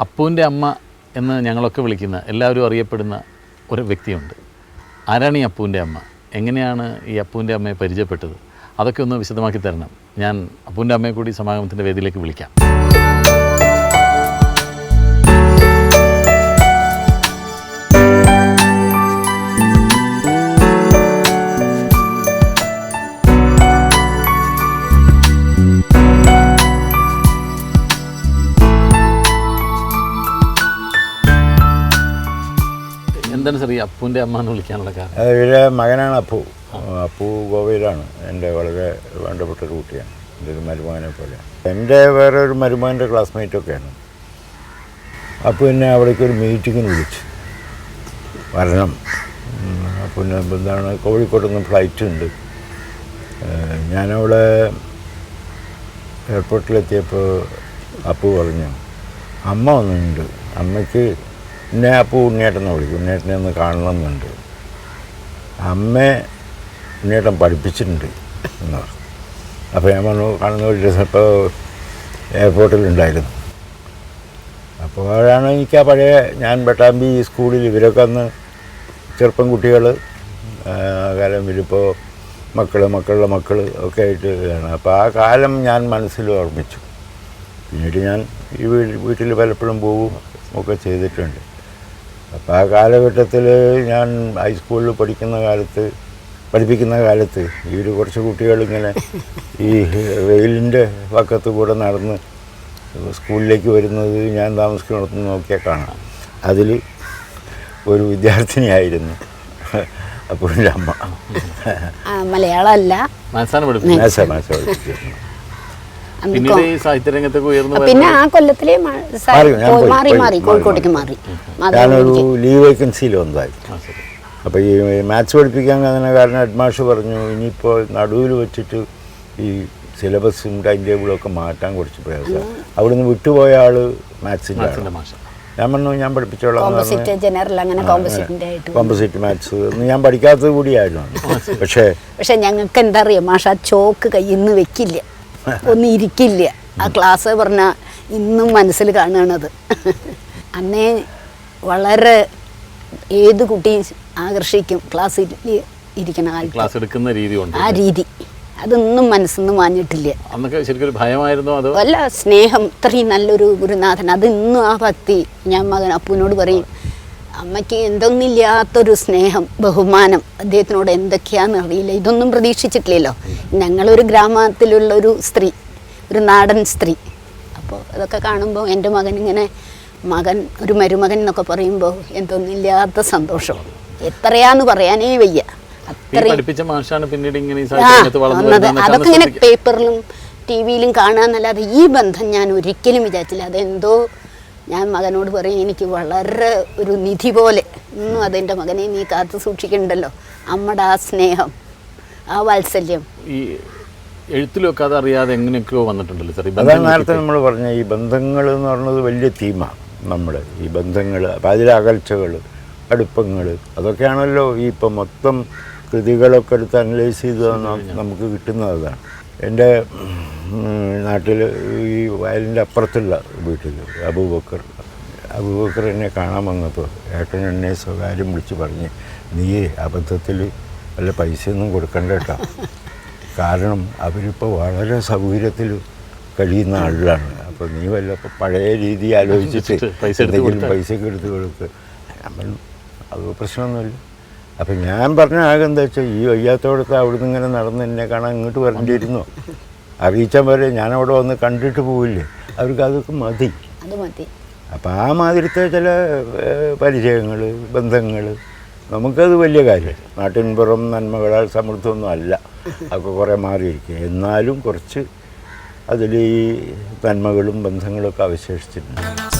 അപ്പുവിന്റെ അമ്മ എന്ന് ഞങ്ങളൊക്കെ വിളിക്കുന്ന എല്ലാവരും അറിയപ്പെടുന്ന ഒരു വ്യക്തിയുണ്ട്. ആരാണ് ഈ അപ്പുവിന്റെ അമ്മ? എങ്ങനെയാണ് ഈ അപ്പുവിന്റെ അമ്മയെ പരിചയപ്പെട്ടത്? അതൊക്കെ ഒന്ന് വിശദമാക്കി തരണം. ഞാൻ അപ്പുവിന്റെ അമ്മയെ കൂടി സമാഗമത്തിന്റെ വേദിയിലേക്ക് വിളിക്കാം. എന്താണ് ഈ അപ്പുവിന്റെ അമ്മ എന്ന് വിളിക്കാനുള്ള കാരണം? ഇവരെ മകനാണ് അപ്പു. അപ്പു ഗോവയിലാണ്. എന്റെ വളരെ വേണ്ടപ്പെട്ട ഒരു കുട്ടിയാണ്. എന്റെ ഒരു മരുമകനെ പോലെ. എന്റെ വേറെ ഒരു മരുമകന്റെ ക്ലാസ്മേറ്റൊക്കെയാണ് അപ്പു എന്നെ അവിടേക്ക് ഒരു മീറ്റിങ്ങിന് വിളിച്ചു. വരണം. പിന്നെ എന്താണ് കോഴിക്കോട് നിന്ന് ഫ്ലൈറ്റ് ഉണ്ട് ഞാനവിടെ എയർപോർട്ടിലെത്തിയപ്പോൾ അപ്പു പറഞ്ഞു അമ്മ വന്നിട്ടുണ്ട്. അമ്മയ്ക്ക് എന്നെ അപ്പോൾ ഉണ്ണിയേട്ടനെ വിളിക്കും. ഉണ്ണിയേട്ടനെ ഒന്ന് കാണണമെന്നുണ്ട്. അമ്മയെ ഉണ്ണിയേട്ടൻ പഠിപ്പിച്ചിട്ടുണ്ട് എന്ന് പറഞ്ഞു. അപ്പോൾ ഞാൻ പറഞ്ഞു കാണുന്ന ഒരു ദിവസം ഇപ്പോൾ എയർപോർട്ടിലുണ്ടായിരുന്നു അപ്പോഴാണ് എനിക്ക് ആ പഴയ ഞാൻ ബട്ടാമ്പി സ്കൂളിൽ ഇവരൊക്കെ അന്ന് ചെറുപ്പം കുട്ടികൾ കാലം വരുമ്പോൾ മക്കൾ മക്കളുടെ മക്കൾ ഒക്കെ ആയിട്ട് ആണ് അപ്പോൾ ആ കാലം ഞാൻ മനസ്സിൽ ഓർമ്മിച്ചു. പിന്നീട് ഞാൻ ഈ വീട്ടിൽ പലപ്പോഴും പോവും ഒക്കെ ചെയ്തിട്ടുണ്ട്. അപ്പോൾ ആ കാലഘട്ടത്തിൽ ഞാൻ ഹൈസ്കൂളിൽ പഠിക്കുന്ന കാലത്ത് പഠിപ്പിക്കുന്ന കാലത്ത് ഈ ഒരു കുറച്ച് കുട്ടികളിങ്ങനെ ഈ റെയിലിന്റെ പക്കത്ത് കൂടെ നടന്ന് സ്കൂളിലേക്ക് വരുന്നത് ഞാൻ താമസിക്കുന്നിടത്ത് നോക്കിയാൽ കാണാം. അതിൽ ഒരു വിദ്യാർത്ഥിനിയായിരുന്നു അപ്പോൾ അമ്മ. ആ, മലയാളമല്ല പിന്നെ ആ കൊല്ലത്തിലെ മാറി, മാറി മാറി മാറി, കോഴിക്കോട്ടേക്ക് മാറി. ഞാനൊരു ലീവ് വേക്കൻസിയിൽ വന്നതായി. അപ്പോൾ ഈ മാത്സ് പഠിപ്പിക്കാൻ കാരണം കാരണം ഹെഡ്മാഷ് പറഞ്ഞു. ഇനിയിപ്പോൾ നടുവിൽ വെച്ചിട്ട് ഈ സിലബസും ടൈം ടേബിളും ഒക്കെ മാറ്റാൻ കുറച്ച് പ്രയാസം അവിടുന്ന് വിട്ടുപോയ ആൾ മാത്സിന്റെ ഞാൻ പറഞ്ഞു ഞാൻ പഠിപ്പിച്ചോളാം ജനറൽ അങ്ങനെ കോമ്പസിറ്റ് മാത്സ് ഞാൻ പഠിക്കാത്തത് കൂടിയായിരുന്നു. പക്ഷേ പക്ഷെ ഞങ്ങൾക്ക് എന്താ അറിയാം മാഷ ആ ചോക്ക് കയ്യിൽ നിന്ന് വെക്കില്ല. ഒന്നും ഇരിക്കില്ല. ആ ക്ലാസ് പറഞ്ഞാൽ ഇന്നും മനസ്സിൽ കാണുകയാണത് അന്നേ വളരെ ഏത് കുട്ടിയും ആകർഷിക്കും ക്ലാസ്സിൽ ഇരിക്കണ ക്ലാസ് എടുക്കുന്ന രീതി ആ രീതി. അതൊന്നും മനസ്സിൽ നിന്ന് മാഞ്ഞിട്ടില്ല. അന്നൊക്കെ ശരിക്കും ഭയമായിരുന്നോ അതോ? അല്ല സ്നേഹം ഇത്രയും നല്ലൊരു ഗുരുനാഥൻ അത് ഇന്നും ആ ഭക്തി ഞാൻ മകൻ അപ്പുവിനോട് പറയും. അമ്മയ്ക്ക് എന്തൊന്നില്ലാത്തൊരു സ്നേഹം ബഹുമാനം അദ്ദേഹത്തിനോട് എന്തൊക്കെയാണെന്ന് അറിയില്ല. ഇതൊന്നും പ്രതീക്ഷിച്ചിട്ടില്ലല്ലോ. ഞങ്ങളൊരു ഗ്രാമത്തിലുള്ള ഒരു സ്ത്രീ ഒരു നാടൻ സ്ത്രീ. അപ്പോൾ അതൊക്കെ കാണുമ്പോൾ എന്റെ മകൻ ഇങ്ങനെ മകൻ ഒരു മരുമകൻ എന്നൊക്കെ പറയുമ്പോൾ എന്തൊന്നില്ലാത്ത സന്തോഷം. എത്രയാന്ന് പറയാനേ വയ്യ. അത്രയും അതൊക്കെ ഇങ്ങനെ പേപ്പറിലും ടി വിയിലും കാണാന്നല്ലാതെ ഈ ബന്ധം ഞാൻ ഒരിക്കലും വിചാരിച്ചില്ല. അതെന്തോ ഞാൻ മകനോട് പറയും എനിക്ക് വളരെ ഒരു നിധി പോലെ. ഇന്നും അതെന്റെ മകനെ നീ കാത്തു സൂക്ഷിക്കണ്ടല്ലോ. അമ്മയുടെ ആ സ്നേഹം ആ വാത്സല്യം. ഈ എഴുത്തിലൊക്കെ അത് അറിയാതെ എങ്ങനെയൊക്കെയോ വന്നിട്ടുണ്ടല്ലോ സാർ അതാണ് നേരത്തെ നമ്മൾ പറഞ്ഞ ഈ ബന്ധങ്ങൾ എന്ന് പറയുന്നത് വലിയ തീമ നമ്മുടെ ഈ ബന്ധങ്ങൾ അപ്പം അതിലെ അകൽച്ചകൾ അടുപ്പങ്ങൾ അതൊക്കെയാണല്ലോ ഈ ഇപ്പം മൊത്തം കൃതികളൊക്കെ എടുത്ത് അനലൈസ് ചെയ്ത് നമുക്ക് കിട്ടുന്നതാണ് അതാണ്. എന്റെ നാട്ടിൽ ഈ വയലിന്റെ അപ്പുറത്തുള്ള വീട്ടിൽ അബൂബക്കർ അബൂബക്കർ എന്നെ കാണാൻ വന്നപ്പോൾ ഏട്ടൻ എന്നെ സ്വകാര്യം വിളിച്ച് പറഞ്ഞ് നീയേ അബദ്ധത്തിൽ വല്ല പൈസയൊന്നും കൊടുക്കണ്ട കേട്ടോ. കാരണം അവരിപ്പോൾ വളരെ സൗകര്യത്തിൽ കഴിയുന്ന ആളുകളാണ് അപ്പോൾ നീ വല്ല പഴയ രീതി ആലോചിച്ചിട്ട് പൈസ എന്തെങ്കിലും. പൈസയൊക്കെ എടുത്ത് കൊടുക്കുക നമ്മൾ അത് പ്രശ്നമൊന്നുമില്ല. അപ്പം ഞാൻ പറഞ്ഞ ആകെ എന്താ വെച്ചാൽ ഈ വയ്യാത്തോടത്ത് അവിടുന്ന് ഇങ്ങനെ നടന്ന് എന്നെ കാണാൻ ഇങ്ങോട്ട് വരേണ്ടിയിരുന്നു. അറിയിച്ചാൽ വരെ ഞാൻ അവിടെ വന്ന് കണ്ടിട്ട് പോവില്ലേ? അവർക്ക് അതൊക്കെ മതി. അപ്പം ആ മാതിരത്തെ ചില പരിചയങ്ങൾ ബന്ധങ്ങൾ നമുക്കത് വലിയ കാര്യം. നാട്ടിൻപുറം നന്മകളാൽ സമൃദ്ധമൊന്നും അല്ല. അതൊക്കെ കുറേ മാറിയിരിക്കും. എന്നാലും കുറച്ച് അതിൽ ഈ നന്മകളും ബന്ധങ്ങളൊക്കെ അവശേഷിച്ചിട്ടുണ്ട്.